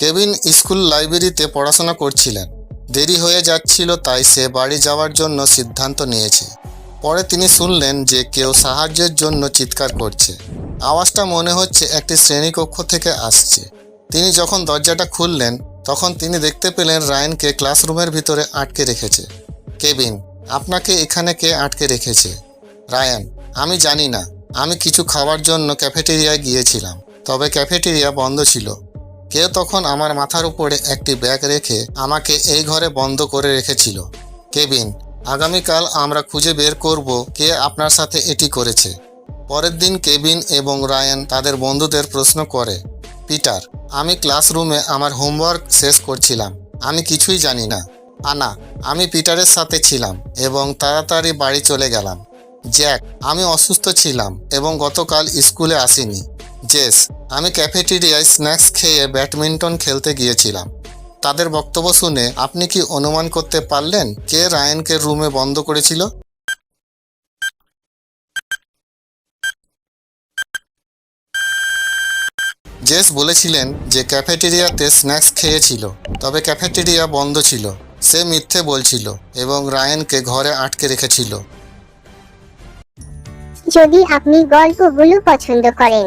Kevin school লাইব্রেরিতে পড়াশোনা করছিলেন। দেরি হয়ে যাচ্ছিল, তাই সে বাড়ি যাওয়ার জন্য সিদ্ধান্ত নিয়েছে। পরে তিনি শুনলেন যে কেউ সাহায্যের জন্য চিৎকার করছে। আওয়াজটা মনে হচ্ছে একটি শ্রেণীকক্ষ থেকে আসছে। তিনি যখন দরজাটা খুললেন, তখন তিনি দেখতে পেলেন রায়নকে ক্লাসরুমের ভিতরে আটকে রেখেছে। কেবিন আপনাকে এখানে কে আটকে রেখেছে? রায়ান, আমি জানি না। আমি কিছু খাওয়ার জন্য ক্যাফেটেরিয়ায় গিয়েছিলাম, তবে ক্যাফেটেরিয়া বন্ধ ছিল। কেউ তখন আমার মাথার উপরে একটি ব্যাগ রেখে আমাকে এই ঘরে বন্ধ করে রেখেছিল? কেবিন, আগামীকাল আমরা খুঁজে বের করব কে আপনার সাথে এটি করেছে। পরের দিন কেবিন এবং রায়ান তাদের বন্ধুদের প্রশ্ন করে, পিটার, আমি ক্লাসরুমে আমার হোমওয়ার্ক শেষ করছিলাম, আমি কিছুই জানি না। আনা আমি পিটারের সাথে ছিলাম এবং তাড়াতাড়ি বাড়ি চলে গেলাম। জ্যাক, আমি অসুস্থ ছিলাম এবং গতকাল স্কুলে আসিনি। জেস, আমি ক্যাফেটেরিয়ায় স্ন্যাক্স খেয়ে ব্যাডমিন্টন খেলতে গিয়েছিলাম। তাদের বক্তব্য শুনে আপনি কি অনুমান করতে পারলেন কে রায়নকে রুমে বন্ধ করেছিল? জেস বলেছিলেন যে ক্যাফেটেরিয়াতে স্ন্যাক্স খেয়েছিল, তবে ক্যাফেটেরিয়া বন্ধ ছিল। সে মিথ্যে বলছিল এবং রায়ানকে ঘরে আটকে রেখেছিল। যদি আপনি গল্পগুলো পছন্দ করেন